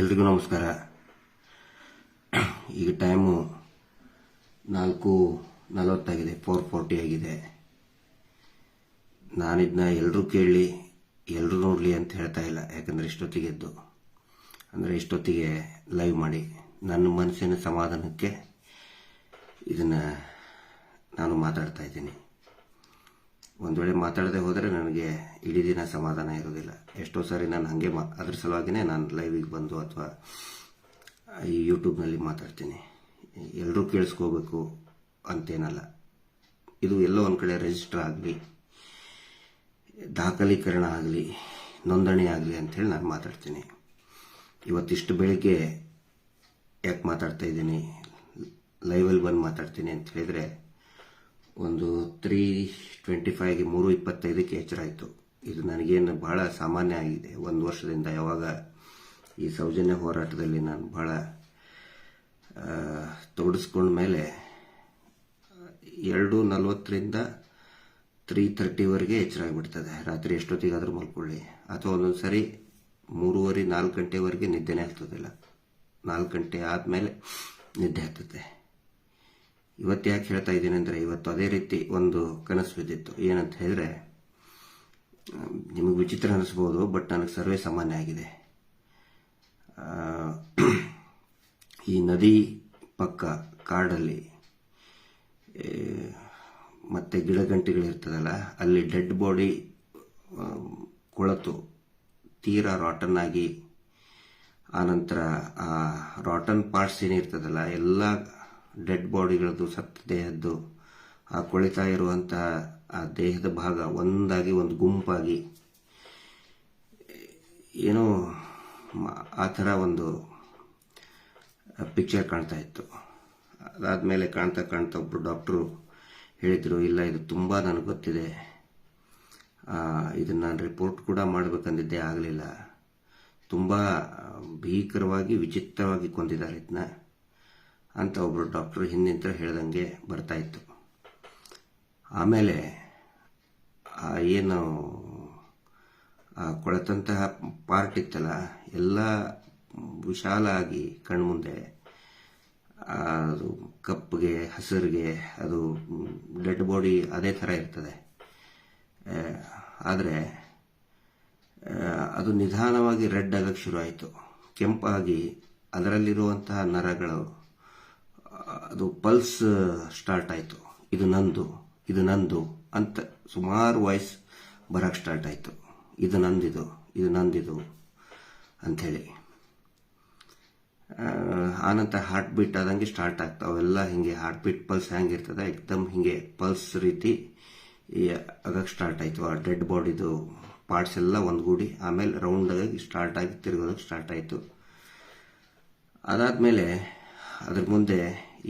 ಎಲ್ರಿಗೂ ನಮಸ್ಕಾರ. ಈಗ ಟೈಮು ನಾಲ್ಕು ನಲವತ್ತಾಗಿದೆ, ಫೋರ್ ಫೋರ್ಟಿ ಆಗಿದೆ. ನಾನಿದನ್ನ ಎಲ್ಲರೂ ಕೇಳಿ ಎಲ್ಲರೂ ನೋಡಲಿ ಅಂತ ಹೇಳ್ತಾ ಇಲ್ಲ, ಯಾಕಂದರೆ ಇಷ್ಟೊತ್ತಿಗೆ ಎದ್ದು. ಅಂದರೆ ಇಷ್ಟೊತ್ತಿಗೆ ಲೈವ್ ಮಾಡಿ, ನನ್ನ ಮನಸ್ಸಿನ ಸಮಾಧಾನಕ್ಕೆ ಇದನ್ನು ನಾನು ಮಾತಾಡ್ತಾ ಇದ್ದೀನಿ. ಒಂದು ವೇಳೆ ಮಾತಾಡದೆ ಹೋದರೆ ನನಗೆ ಇಡೀ ದಿನ ಸಮಾಧಾನ ಇರೋದಿಲ್ಲ ಎಷ್ಟೋ ಸಾರಿ ನಾನು ಹಾಗೆ ಮಾ ಅದ್ರ ಸಲುವಾಗಿಯೇ ನಾನು ಲೈವಿಗೆ ಬಂದು ಅಥವಾ ಈ ಯೂಟ್ಯೂಬ್ನಲ್ಲಿ ಮಾತಾಡ್ತೀನಿ. ಎಲ್ಲರೂ ಕೇಳಿಸ್ಕೋಬೇಕು ಅಂತೇನಲ್ಲ. ಇದು ಎಲ್ಲೋ ಒಂದು ಕಡೆ ರಿಜಿಸ್ಟರ್ ಆಗಲಿ, ದಾಖಲೀಕರಣ ಆಗಲಿ, ನೋಂದಣಿ ಆಗಲಿ ಅಂಥೇಳಿ ನಾನು ಮಾತಾಡ್ತೀನಿ. ಇವತ್ತಿಷ್ಟು ಬೆಳಿಗ್ಗೆ ಯಾಕೆ ಮಾತಾಡ್ತಾ ಇದ್ದೀನಿ? ಲೈವಲ್ಲಿ ಬಂದು ಮಾತಾಡ್ತೀನಿ ಅಂತ ಹೇಳಿದರೆ ಒಂದು ತ್ರೀ ಟ್ವೆಂಟಿ ಫೈವ್ಗೆ ಮೂರು ಇಪ್ಪತ್ತೈದಕ್ಕೆ ಎಚ್ಚರ ಆಯಿತು ಇದು ನನಗೇನು ಭಾಳ ಸಾಮಾನ್ಯ ಆಗಿದೆ. ಒಂದು ವರ್ಷದಿಂದ ಯಾವಾಗ ಈ ಸೌಜನ್ಯ ಹೋರಾಟದಲ್ಲಿ ನಾನು ಭಾಳ ತೊಡಸ್ಕೊಂಡ ಮೇಲೆ, ಎರಡು ನಲ್ವತ್ತರಿಂದ ತ್ರೀ ತರ್ಟಿವರೆಗೆ ಎಚ್ಚರ ಆಗಿಬಿಡ್ತದೆ ರಾತ್ರಿ ಎಷ್ಟೊತ್ತಿಗಾದರೂ ಮಲ್ಕೊಳ್ಳಿ. ಅಥವಾ ಒಂದೊಂದು ಸರಿ ಮೂರುವರೆ ನಾಲ್ಕು ಗಂಟೆವರೆಗೆ ನಿದ್ದೆನೇ ಆಗ್ತದಿಲ್ಲ ನಾಲ್ಕು ಗಂಟೆ ಆದಮೇಲೆ ನಿದ್ದೆ ಆಗ್ತದೆ. ಇವತ್ತು ಯಾಕೆ ಹೇಳ್ತಾ ಇದ್ದೀನಿ ಅಂದರೆ ಇವತ್ತು ಅದೇ ರೀತಿ ಒಂದು ಕನಸು ಬಿದ್ದಿತ್ತು ಏನಂತ ಹೇಳಿದ್ರೆ ನಿಮಗೆ ವಿಚಿತ್ರ ಅನಿಸ್ಬೋದು, ಬಟ್ ನನಗೆ ಸರ್ವೇ ಸಾಮಾನ್ಯ ಆಗಿದೆ. ಈ ನದಿ ಪಕ್ಕ ಕಾಡಲ್ಲಿ ಮತ್ತು ಗಿಡಗಂಟಿಗಳಿರ್ತದಲ್ಲ, ಅಲ್ಲಿ ಡೆಡ್ ಬಾಡಿ ಕೊಳತು ತೀರಾ ರಾಟನ್ ಆಗಿ ಆನಂತರ ಆ ರಾಟನ್ ಪಾರ್ಟ್ಸ್ ಏನಿರ್ತದಲ್ಲ, ಎಲ್ಲ ಡೆಡ್ ಬಾಡಿಗಳದ್ದು ಸತ್ತ ದೇಹದ್ದು, ಆ ಕೊಳಿತಾ ಇರುವಂತಹ ಆ ದೇಹದ ಭಾಗ ಒಂದಾಗಿ, ಒಂದು ಗುಂಪಾಗಿ, ಏನೋ ಆ ಥರ ಒಂದು ಪಿಕ್ಚರ್ ಕಾಣ್ತಾ ಇತ್ತು. ಅದಾದಮೇಲೆ ಕಾಣ್ತಾ ಕಾಣ್ತಾ ಒಬ್ಬರು ಡಾಕ್ಟ್ರು ಹೇಳಿದರು, ಇಲ್ಲ, ಇದು ತುಂಬ ನನಗೆ ಗೊತ್ತಿದೆ. ಇದನ್ನು ನಾನು ರಿಪೋರ್ಟ್ ಕೂಡ ಮಾಡಬೇಕಂದಿದ್ದೆ, ಆಗಲಿಲ್ಲ. ತುಂಬ ಭೀಕರವಾಗಿ, ವಿಚಿತ್ರವಾಗಿ ಕೊಂದಿದ್ದಾರೆ ಇದನ್ನ ಅಂತ ಒಬ್ಬರು ಡಾಕ್ಟ್ರು ಹಿಂದಿಂತ ಹೇಳ್ದಂಗೆ ಬರ್ತಾ ಇತ್ತು. ಆಮೇಲೆ ಏನು ಕೊಳೆತಂತಹ ಪಾರ್ಟ್ ಇತ್ತಲ್ಲ, ಎಲ್ಲ ವಿಶಾಲ ಆಗಿ ಕಣ್ಮುಂದೆ ಅದು ಕಪ್ಪಗೆ ಹಸಿರಿಗೆ, ಅದು ಡೆಡ್ ಬಾಡಿ ಅದೇ ಥರ ಇರ್ತದೆ. ಆದರೆ ಅದು ನಿಧಾನವಾಗಿ ರೆಡ್ ಆಗಕ್ಕೆ ಶುರು ಆಯಿತು ಕೆಂಪಾಗಿ ಅದರಲ್ಲಿರುವಂತಹ ನರಗಳು ಅದು ಪಲ್ಸ್ ಸ್ಟಾರ್ಟ್ ಆಯಿತು. ಇದು ನಂದು ಇದು ನಂದು ಅಂತ ಸುಮಾರು ವಾಯ್ಸ್ ಬರಕ್ಕೆ ಸ್ಟಾರ್ಟ್ ಆಯಿತು. ಇದು ನಂದಿದು ಇದು ನಂದಿದು ಅಂಥೇಳಿ. ಆನಂತರ ಹಾರ್ಟ್ ಬೀಟ್ ಆದಂಗೆ ಸ್ಟಾರ್ಟ್ ಆಗ್ತಾವೆ ಅವೆಲ್ಲ ಹಿಂಗೆ ಹಾರ್ಟ್ ಬೀಟ್ ಪಲ್ಸ್ ಹೆಂಗಿರ್ತದೆ ಏಕ್ದಮ್ ಹಿಂಗೆ ಪಲ್ಸ್ ರೀತಿ ಆಗಕ್ಕೆ ಸ್ಟಾರ್ಟ್ ಆಯಿತು. ಆ ಡೆಡ್ ಬಾಡಿದು ಪಾರ್ಟ್ಸ್ ಎಲ್ಲ ಒಂದ್ಗೂಡಿ, ಆಮೇಲೆ ರೌಂಡ್ ಆಗಿ ಸ್ಟಾರ್ಟ್ ಆಗಿ ತಿರುಗೋದಕ್ಕೆ ಸ್ಟಾರ್ಟ್ ಆಯಿತು. ಅದಾದಮೇಲೆ ಅದ್ರ ಮುಂದೆ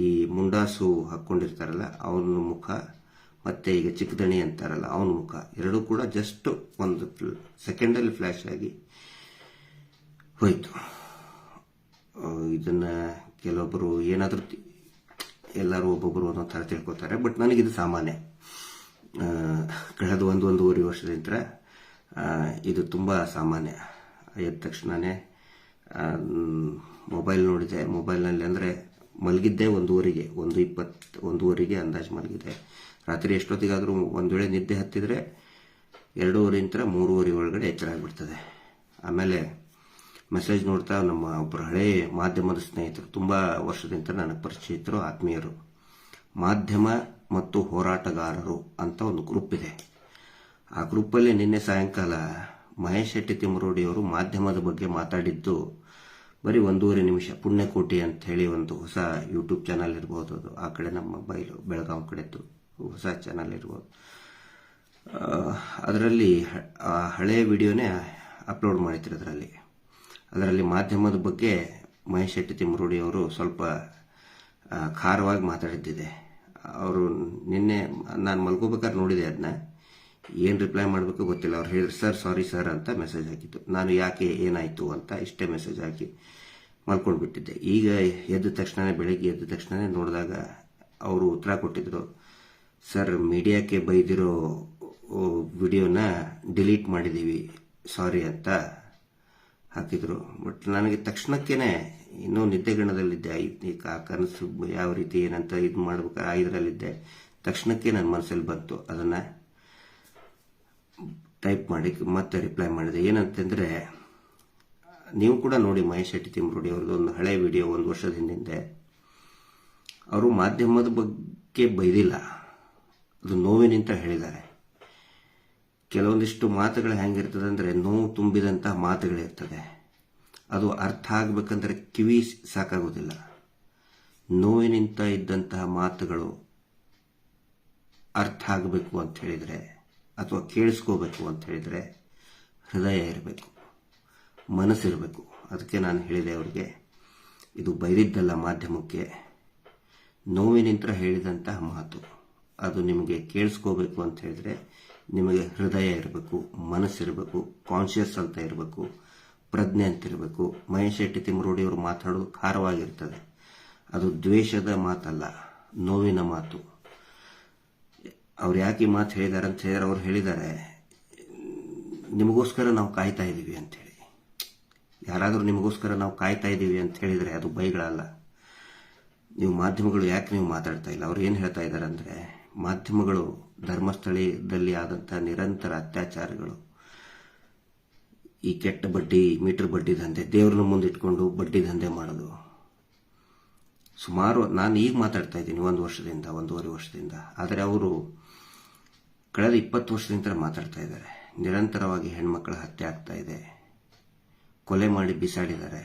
ಈ ಮುಂಡಾಸು ಹಾಕ್ಕೊಂಡಿರ್ತಾರಲ್ಲ ಅವನ ಮುಖ, ಮತ್ತೆ ಈಗ ಚಿಕ್ಕದಣಿ ಅಂತಾರಲ್ಲ, ಅವನ ಮುಖ, ಎರಡೂ ಕೂಡ ಜಸ್ಟ್ ಒಂದು ಸೆಕೆಂಡಲ್ಲಿ ಫ್ಲ್ಯಾಶ್ ಆಗಿ ಹೋಯಿತು. ಇದನ್ನ ಕೆಲವೊಬ್ಬರು ಏನಾದರೂ ಎಲ್ಲರೂ ಒಬ್ಬೊಬ್ಬರು ಒಂದೊಂದು ಥರ ತಿಳ್ಕೊತಾರೆ ಬಟ್ ನನಗಿದು ಸಾಮಾನ್ಯ. ಕಳೆದ ಒಂದು ಒಂದೂವರೆ ವರ್ಷದಿಂದ ಇದು ತುಂಬ ಸಾಮಾನ್ಯ. ಎದ್ದ ತಕ್ಷಣವೇ ಮೊಬೈಲ್ ನೋಡಿದೆ. ಮೊಬೈಲ್ನಲ್ಲಿ ಅಂದರೆ ಮಲಗಿದ್ದೆ ಒಂದೂವರೆಗೆ, ಒಂದು ಇಪ್ಪತ್ತು, ಒಂದೂವರೆಗೆ ಅಂದಾಜು ಮಲಗಿದೆ ರಾತ್ರಿ ಎಷ್ಟೊತ್ತಿಗಾದರೂ ಒಂದು ವೇಳೆ ನಿದ್ದೆ ಹತ್ತಿದರೆ ಎರಡೂವರೆಯಿಂದ ಮೂರುವರೆ ಒಳಗಡೆ ಎಚ್ಚರ ಆಗಿಬಿಡ್ತದೆ. ಆಮೇಲೆ ಮೆಸೇಜ್ ನೋಡ್ತಾ ನಮ್ಮ ಒಬ್ಬರು ಹಳೇ ಮಾಧ್ಯಮದ ಸ್ನೇಹಿತರು, ತುಂಬ ವರ್ಷದಿಂದ ನನಗೆ ಪರಿಚಯಿತರು, ಆತ್ಮೀಯರು. ಮಾಧ್ಯಮ ಮತ್ತು ಹೋರಾಟಗಾರರು ಅಂತ ಒಂದು ಗ್ರೂಪ್ ಇದೆ. ಆ ಗ್ರೂಪಲ್ಲಿ ನಿನ್ನೆ ಸಾಯಂಕಾಲ ಮಹೇಶ್ ಶೆಟ್ಟಿ ತಿಮ್ಮರೋಡಿಯವರು ಮಾಧ್ಯಮದ ಬಗ್ಗೆ ಮಾತಾಡಿದ್ದು ಬರೀ ಒಂದೂವರೆ ನಿಮಿಷ, ಪುಣ್ಯಕೋಟಿ ಅಂತ ಹೇಳಿ ಒಂದು ಹೊಸ ಯೂಟ್ಯೂಬ್ ಚಾನಲ್ ಇರ್ಬೋದು ಅದು. ಆ ಕಡೆ ನಮ್ಮ ಬೈಲು ಬೆಳಗಾವಿ ಕಡೆದು ಹೊಸ ಚಾನಲ್ ಇರ್ಬೋದು. ಅದರಲ್ಲಿ ಹಳೆಯ ವಿಡಿಯೋನೇ ಅಪ್ಲೋಡ್ ಮಾಡಿದ್ರು ಅದರಲ್ಲಿ. ಅದರಲ್ಲಿ ಮಾಧ್ಯಮದ ಬಗ್ಗೆ ಮಹೇಶ್ ಶೆಟ್ಟಿ ತಿಮ್ಮರೋಡಿ ಅವರು ಸ್ವಲ್ಪ ಖಾರವಾಗಿ ಮಾತಾಡಿದ್ದಿದೆ. ಅವರು ನಿನ್ನೆ, ನಾನು ಮಲ್ಕೋಬೇಕಾದ್ರೆ ನೋಡಿದೆ ಅದನ್ನ ಏನು ರಿಪ್ಲೈ ಮಾಡಬೇಕು ಗೊತ್ತಿಲ್ಲ. ಅವ್ರು ಹೇಳಿದ್ರು ಸರ್ ಸಾರಿ ಸರ್ ಅಂತ ಮೆಸೇಜ್ ಹಾಕಿತ್ತು ನಾನು ಯಾಕೆ ಏನಾಯಿತು ಅಂತ ಇಷ್ಟೇ ಮೆಸೇಜ್ ಹಾಕಿ ಮಲ್ಕೊಂಡು ಬಿಟ್ಟಿದ್ದೆ ಈಗ ಎದ್ದ ತಕ್ಷಣ ಬೆಳಗ್ಗೆ ಎದ್ದ ತಕ್ಷಣ ನೋಡಿದಾಗ ಅವರು ಉತ್ತರ ಕೊಟ್ಟಿದ್ರು ಸರ್ ಮೀಡಿಯಾಕ್ಕೆ ಬೈದಿರೋ ವಿಡಿಯೋನ ಡಿಲೀಟ್ ಮಾಡಿದ್ದೀವಿ ಸಾರಿ ಅಂತ ಹಾಕಿದರು. ಬಟ್ ನನಗೆ ತಕ್ಷಣಕ್ಕೇನೆ ಇನ್ನೂ ನಿದ್ದೆಗಣದಲ್ಲಿದ್ದೆ. ಕ- ಕನಸು ಯಾವ ರೀತಿ ಏನಂತ ಇದು ಮಾಡಬೇಕು, ಆ ಇದರಲ್ಲಿದ್ದೆ. ತಕ್ಷಣಕ್ಕೆ ನನ್ನ ಮನಸ್ಸಲ್ಲಿ ಬಂತು. ಅದನ್ನು ಟೈಪ್ ಮಾಡಿ, ಮತ್ತೆ ರಿಪ್ಲೈ ಮಾಡಿದೆ. ಏನಂತಂದರೆ, ನೀವು ಕೂಡ ನೋಡಿ ಮಹೇಶ್ ಶೆಟ್ಟಿ ತಿಮ್ರೋಡಿ ಅವ್ರದ್ದು ಒಂದು ಹಳೆ ವಿಡಿಯೋ ಒಂದು ವರ್ಷದ ಹಿಂದೆ ಅವರು ಮಾಧ್ಯಮದ ಬಗ್ಗೆ ಬೈದಿಲ್ಲ. ಅದು ನೋವಿನಿಂದ ಹೇಳಿದ್ದಾರೆ. ಕೆಲವೊಂದಿಷ್ಟು ಮಾತುಗಳು ಹೆಂಗಿರ್ತದೆ ಅಂದರೆ, ನೋವು ತುಂಬಿದಂತಹ ಮಾತುಗಳಿರ್ತದೆ ಅದು ಅರ್ಥ ಆಗ್ಬೇಕಂದ್ರೆ ಕಿವಿ ಸಾಕಾಗೋದಿಲ್ಲ. ನೋವಿನಿಂದ ಇದ್ದಂತಹ ಮಾತುಗಳು ಅರ್ಥ ಆಗಬೇಕು ಅಂತ ಹೇಳಿದರೆ ಅಥವಾ ಕೇಳಿಸ್ಕೋಬೇಕು ಅಂತ ಹೇಳಿದರೆ ಹೃದಯ ಇರಬೇಕು ಮನಸ್ಸಿರಬೇಕು ಅದಕ್ಕೆ ನಾನು ಹೇಳಿದೆ ಅವರಿಗೆ, ಇದು ಬೈದಿದ್ದಲ್ಲ ಮಾಧ್ಯಮಕ್ಕೆ ನೋವಿನಿಂದ ಹೇಳಿದಂತಹ ಮಾತು. ಅದು ನಿಮಗೆ ಕೇಳಿಸ್ಕೋಬೇಕು ಅಂತ ಹೇಳಿದರೆ ನಿಮಗೆ ಹೃದಯ ಇರಬೇಕು ಮನಸ್ಸಿರಬೇಕು ಕಾನ್ಷಿಯಸ್ ಅಂತ ಇರಬೇಕು, ಪ್ರಜ್ಞೆ ಅಂತ ಇರಬೇಕು. ಮಹೇಶ್ ಶೆಟ್ಟಿ ತಿಮ್ಮರೋಡಿಯವರು ಮಾತಾಡೋದು ಖಾರವಾಗಿರ್ತದೆ. ಅದು ದ್ವೇಷದ ಮಾತಲ್ಲ, ನೋವಿನ ಮಾತು. ಅವ್ರು ಯಾಕೆ ಈ ಮಾತು ಹೇಳಿದ್ದಾರೆ ಅಂತ ಹೇಳಿದ್ರೆ ಅವ್ರು ಹೇಳಿದ್ದಾರೆ. ನಿಮಗೋಸ್ಕರ ನಾವು ಕಾಯ್ತಾ ಇದ್ದೀವಿ ಅಂಥೇಳಿ ಯಾರಾದರೂ ನಿಮಗೋಸ್ಕರ ನಾವು ಕಾಯ್ತಾ ಇದ್ದೀವಿ ಅಂತ ಹೇಳಿದರೆ ಅದು ಬೈಗಳಲ್ಲ. ನೀವು ಮಾಧ್ಯಮಗಳು ಯಾಕೆ ನೀವು ಮಾತಾಡ್ತಾ ಇಲ್ಲ? ಅವ್ರು ಏನು ಹೇಳ್ತಾ ಇದ್ದಾರೆ ಅಂದರೆ, ಮಾಧ್ಯಮಗಳು ಧರ್ಮಸ್ಥಳದಲ್ಲಿ ಆದಂಥ ನಿರಂತರ ಅತ್ಯಾಚಾರಗಳು. ಈ ಕೆಟ್ಟ ಬಡ್ಡಿ, ಮೀಟರ್ ಬಡ್ಡಿ ದಂಧೆ, ದೇವ್ರನ್ನ ಮುಂದಿಟ್ಕೊಂಡು ಬಡ್ಡಿ ದಂಧೆ ಮಾಡೋದು. ಸುಮಾರು ನಾನು ಈಗ ಮಾತಾಡ್ತಾ ಇದ್ದೀನಿ ಒಂದು ವರ್ಷದಿಂದ, ಒಂದೂವರೆ ವರ್ಷದಿಂದ. ಆದರೆ ಅವರು ಕಳೆದ ಇಪ್ಪತ್ತು ವರ್ಷದಿಂದ ಮಾತಾಡ್ತಾ ಇದ್ದಾರೆ. ನಿರಂತರವಾಗಿ ಹೆಣ್ಮಕ್ಳ ಹತ್ಯೆ ಆಗ್ತಾ ಇದೆ. ಕೊಲೆ ಮಾಡಿ ಬಿಸಾಡಿದ್ದಾರೆ.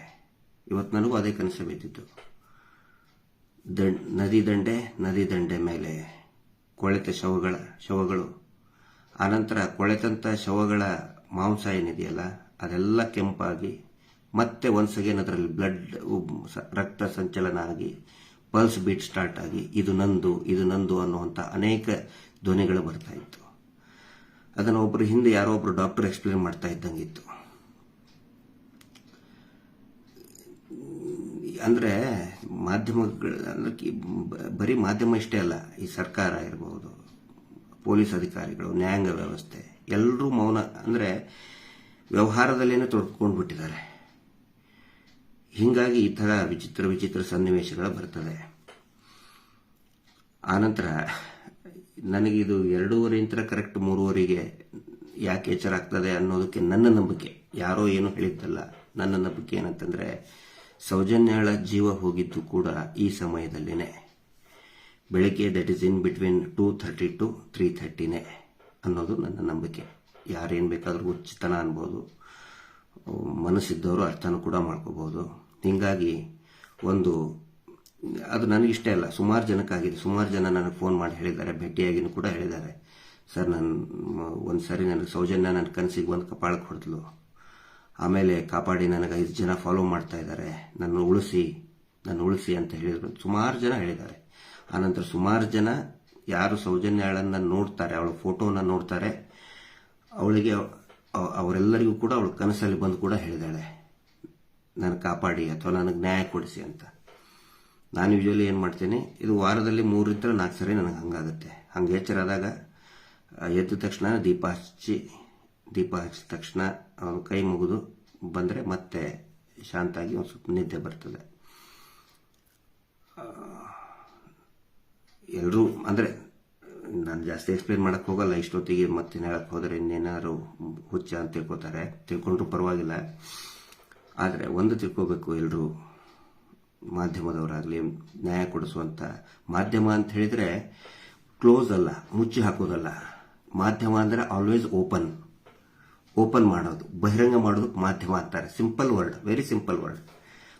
ಇವತ್ತು ನನಗೂ ಅದೇ ಕನಸು ಬಿದ್ದಿತ್ತು ನದಿ ದಂಡೆ ನದಿ ದಂಡೆ ಮೇಲೆ ಕೊಳೆತ ಶವಗಳ, ಶವಗಳು. ಆನಂತರ ಕೊಳೆತಂಥ ಶವಗಳ ಮಾಂಸ ಏನಿದೆಯಲ್ಲ, ಅದೆಲ್ಲ ಕೆಂಪಾಗಿ ಮತ್ತೆ ಒನ್ಸ್ ಅಗೇನ್ ಅದರಲ್ಲಿ ಬ್ಲಡ್ ರಕ್ತ ಸಂಚಲನ ಆಗಿ ಪಲ್ಸ್ ಬೀಟ್ ಸ್ಟಾರ್ಟ್ ಆಗಿ, ಇದು ನಂದು ಇದು ನಂದು ಅನ್ನುವಂಥ ಅನೇಕ ಧ್ವನಿಗಳು ಬರ್ತಾ ಇತ್ತು. ಅದನ್ನು ಒಬ್ಬರು ಹಿಂದೆ ಯಾರೋ ಒಬ್ರು ಡಾಕ್ಟರ್ ಎಕ್ಸ್ಪ್ಲೇನ್ ಮಾಡ್ತಾ ಇದ್ದಂಗಿತ್ತು. ಅಂದರೆ ಮಾಧ್ಯಮಗಳು, ಅಂದರೆ ಬರೀ ಮಾಧ್ಯಮ ಇಷ್ಟೇ ಅಲ್ಲ, ಈ ಸರ್ಕಾರ ಇರಬಹುದು ಪೊಲೀಸ್ ಅಧಿಕಾರಿಗಳು, ನ್ಯಾಯಾಂಗ ವ್ಯವಸ್ಥೆ ಎಲ್ಲರೂ ಮೌನ, ಅಂದರೆ ವ್ಯವಹಾರದಲ್ಲೇನೆ ತೊಡ್ಕೊಂಡು ಬಿಟ್ಟಿದ್ದಾರೆ ಹೀಗಾಗಿ ಈ ಥರ ವಿಚಿತ್ರ ವಿಚಿತ್ರ ಸನ್ನಿವೇಶಗಳು ಬರ್ತದೆ ಆನಂತರ ನನಗಿದು ಎರಡೂವರೆಯಿಂದ ಕರೆಕ್ಟ್ ಮೂರುವರೆಗೆ ಯಾಕೆ ಎಚ್ಚರ ಆಗ್ತದೆ ಅನ್ನೋದಕ್ಕೆ ನನ್ನ ನಂಬಿಕೆ. ಯಾರೋ ಏನು ಹೇಳಿದ್ದಲ್ಲ, ನನ್ನ ನಂಬಿಕೆ ಏನಂತಂದ್ರೆ, ಸೌಜನ್ಯಳ ಜೀವ ಹೋಗಿದ್ದು ಕೂಡ ಈ ಸಮಯದಲ್ಲಿನೇ. ಬೆಳಗ್ಗೆ that is in between two thirty to three ಥರ್ಟಿನೇ ಅನ್ನೋದು ನನ್ನ ನಂಬಿಕೆ. ಯಾರೇನು ಬೇಕಾದರೂ ಉಚಿತನ ಅನ್ಬೋದು. ಮನಸ್ಸಿದ್ದವರು ಅರ್ಥನೂ ಕೂಡ ಮಾಡ್ಕೋಬಹುದು ಹೀಗಾಗಿ ಒಂದು ಅದು ನನಗೆ ಇಷ್ಟ ಇಲ್ಲ. ಸುಮಾರು ಜನಕ್ಕಾಗಿದೆ ಸುಮಾರು ಜನ ನನಗೆ ಫೋನ್ ಮಾಡಿ ಹೇಳಿದ್ದಾರೆ. ಭೇಟಿಯಾಗಿನೂ ಕೂಡ ಹೇಳಿದ್ದಾರೆ. ಸರ್, ನಾನು, ಒಂದು ಸರಿ ನನಗೆ ಸೌಜನ್ಯ ನನ್ನ ಕನಸಿಗೆ ಒಂದು ಕಪಾಳಕ್ಕೆ ಹೊಡೆದ್ಲು. ಆಮೇಲೆ ಕಾಪಾಡಿ ನನಗೆ ಐದು ಜನ ಫಾಲೋ ಮಾಡ್ತಾ ಇದ್ದಾರೆ. ನನ್ನ ಉಳಿಸಿ ನನ್ನ ಉಳಿಸಿ ಅಂತ ಹೇಳಿದ್ರು. ಸುಮಾರು ಜನ ಹೇಳಿದ್ದಾರೆ. ಆನಂತರ ಸುಮಾರು ಜನ ಯಾರು ಸೌಜನ್ಯಳನ್ನು ನೋಡ್ತಾರೆ, ಅವಳ ಫೋಟೋನ ನೋಡ್ತಾರೆ. ಅವಳಿಗೆ ಅವರೆಲ್ಲರಿಗೂ ಕೂಡ ಅವಳು ಕನಸಲ್ಲಿ ಬಂದು ಕೂಡ ಹೇಳಿದಾಳೆ ನನಗೆ ಕಾಪಾಡಿ ಅಥವಾ ನನಗೆ ನ್ಯಾಯ ಕೊಡಿಸಿ ಅಂತ. ನಾನು ಯೂಶಲಿ ಏನು ಮಾಡ್ತೀನಿ, ಇದು ವಾರದಲ್ಲಿ ಮೂರಿಂದ ನಾಲ್ಕು ಸರಿ ನನಗೆ ಹಂಗಾಗುತ್ತೆ. ಹಂಗೆ ಎಚ್ಚರಾದಾಗ ಎದ್ದ ತಕ್ಷಣ ದೀಪ ಹಚ್ಚಿ, ದೀಪ ಹಚ್ಚಿದ ತಕ್ಷಣ ಕೈ ಮುಗಿದು ಬಂದರೆ ಮತ್ತೆ ಶಾಂತಾಗಿ ಒಂದು ಸ್ವಲ್ಪ ನಿದ್ದೆ ಬರ್ತದೆ. ಎಲ್ಲರೂ ಅಂದರೆ, ನಾನು ಜಾಸ್ತಿ ಎಕ್ಸ್ಪ್ಲೇನ್ ಮಾಡೋಕ್ಕೆ ಹೋಗಲ್ಲ, ಇಷ್ಟೊತ್ತಿಗೆ ಮತ್ತೆ ಹೇಳಕ್ಕೆ ಹೋದರೆ ಇನ್ನೇನಾದ್ರು ಹುಚ್ಚ ಅಂತ ತಿಳ್ಕೊತಾರೆ. ತಿಳ್ಕೊಂಡ್ರೂ ಪರವಾಗಿಲ್ಲ. ಆದರೆ ಒಂದು ತಿಳ್ಕೋಬೇಕು ಎಲ್ಲರೂ ಮಾಧ್ಯಮದವರಾಗಲಿ, ನ್ಯಾಯ ಕೊಡಿಸುವಂಥ ಮಾಧ್ಯಮ ಅಂತ ಹೇಳಿದರೆ ಕ್ಲೋಸ್ ಅಲ್ಲ, ಮುಚ್ಚಿ ಹಾಕೋದಲ್ಲ. ಮಾಧ್ಯಮ ಅಂದರೆ ಆಲ್ವೇಸ್ ಓಪನ್ ಓಪನ್ ಮಾಡೋದು, ಬಹಿರಂಗ ಮಾಡೋದಕ್ಕೆ ಮಾಧ್ಯಮ ಅಂತಾರೆ. Simple word very simple word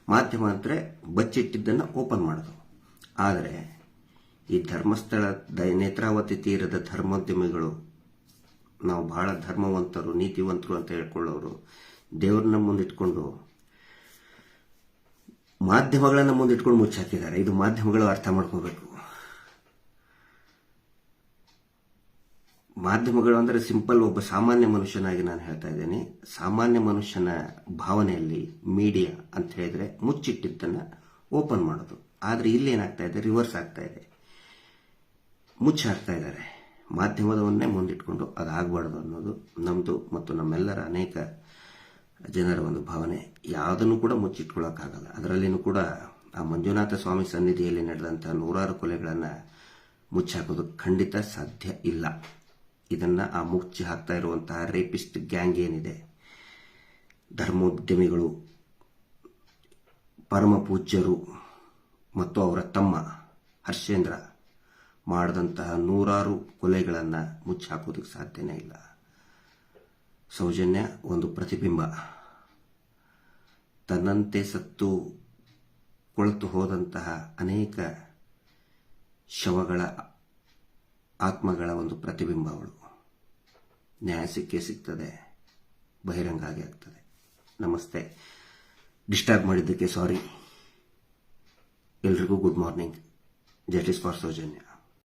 ಮಾಧ್ಯಮ ಅಂದರೆ ಬಚ್ಚಿಟ್ಟಿದ್ದನ್ನು ಓಪನ್ ಮಾಡೋದು. ಆದರೆ ಈ ಧರ್ಮಸ್ಥಳ ನೇತ್ರಾವತಿ ತೀರದ ಧರ್ಮೋದ್ಯಮಿಗಳು ನಾವು ಬಹಳ ಧರ್ಮವಂತರು, ನೀತಿವಂತರು ಅಂತ ಹೇಳ್ಕೊಳ್ಳೋರು, ದೇವ್ರನ್ನ ಮುಂದಿಟ್ಕೊಂಡು ಮಾಧ್ಯಮಗಳನ್ನು ಮುಂದಿಟ್ಕೊಂಡು ಮುಚ್ಚಾಕಿದ್ದಾರೆ ಇದು ಮಾಧ್ಯಮಗಳು ಅರ್ಥ ಮಾಡ್ಕೋಬೇಕು. ಮಾಧ್ಯಮಗಳು ಅಂದರೆ ಸಿಂಪಲ್ ಒಬ್ಬ ಸಾಮಾನ್ಯ ಮನುಷ್ಯನಾಗಿ ನಾನು ಹೇಳ್ತಾ ಇದ್ದೇನೆ. ಸಾಮಾನ್ಯ ಮನುಷ್ಯನ ಭಾವನೆಯಲ್ಲಿ ಮೀಡಿಯಾ ಅಂತ ಹೇಳಿದ್ರೆ ಮುಚ್ಚಿಟ್ಟಿದ್ದನ್ನು ಓಪನ್ ಮಾಡೋದು. ಆದರೆ ಇಲ್ಲಿ ಏನಾಗ್ತಾ ಇದೆ? ರಿವರ್ಸ್ ಆಗ್ತಾ ಇದೆ. ಮುಚ್ಚಿ ಹಾಕ್ತಾ ಇದ್ದಾರೆ. ಮಾಧ್ಯಮದವನ್ನೇ ಮುಂದಿಟ್ಕೊಂಡು ಅದಾಗಬಾರ್ದು ಅನ್ನೋದು ನಮ್ಮದು ಮತ್ತು ನಮ್ಮೆಲ್ಲರ ಅನೇಕ ಜನರ ಒಂದು ಭಾವನೆ. ಯಾವುದನ್ನು ಕೂಡ ಮುಚ್ಚಿಟ್ಕೊಳ್ಳೋಕ್ಕಾಗಲ್ಲ ಅದರಲ್ಲಿನೂ ಕೂಡ ಆ ಮಂಜುನಾಥ ಸ್ವಾಮಿ ಸನ್ನಿಧಿಯಲ್ಲಿ ನಡೆದಂತಹ ನೂರಾರು ಕೊಲೆಗಳನ್ನು ಮುಚ್ಚಾಕೋದು ಖಂಡಿತ ಸಾಧ್ಯ ಇಲ್ಲ. ಇದನ್ನ ಆ ಮುಚ್ಚಿ ಹಾಕ್ತಾ ಇರುವಂತಹ ರೇಪಿಸ್ಟ್ ಗ್ಯಾಂಗ್ ಏನಿದೆ, ಧರ್ಮೋದ್ಯಮಿಗಳು, ಪರಮ ಪೂಜ್ಯರು ಮತ್ತು ಅವರ ತಮ್ಮ ಹರ್ಷೇಂದ್ರ ಮಾಡಿದಂತಹ ನೂರಾರು ಕೊಲೆಗಳನ್ನು ಮುಚ್ಚಾಕೋದಕ್ಕೆ ಸಾಧ್ಯನೇ ಇಲ್ಲ. ಸೌಜನ್ಯ ಒಂದು ಪ್ರತಿಬಿಂಬ. ತನ್ನಂತೆ ಸತ್ತು ಕೊಳೆತು ಹೋದಂತಹ ಅನೇಕ ಶವಗಳ ಆತ್ಮಗಳ ಒಂದು ಪ್ರತಿಬಿಂಬ ಅವಳು. ನ್ಯಾಯ ಸಿಕ್ಕೇ ಸಿಗ್ತದೆ, ಬಹಿರಂಗ ಆಗಿ ಆಗ್ತದೆ. ನಮಸ್ತೆ. ಡಿಸ್ಟರ್ಬ್ ಮಾಡಿದ್ದಕ್ಕೆ ಸಾರಿ. ಎಲ್ರಿಗೂ good morning. Justice for Soujanya.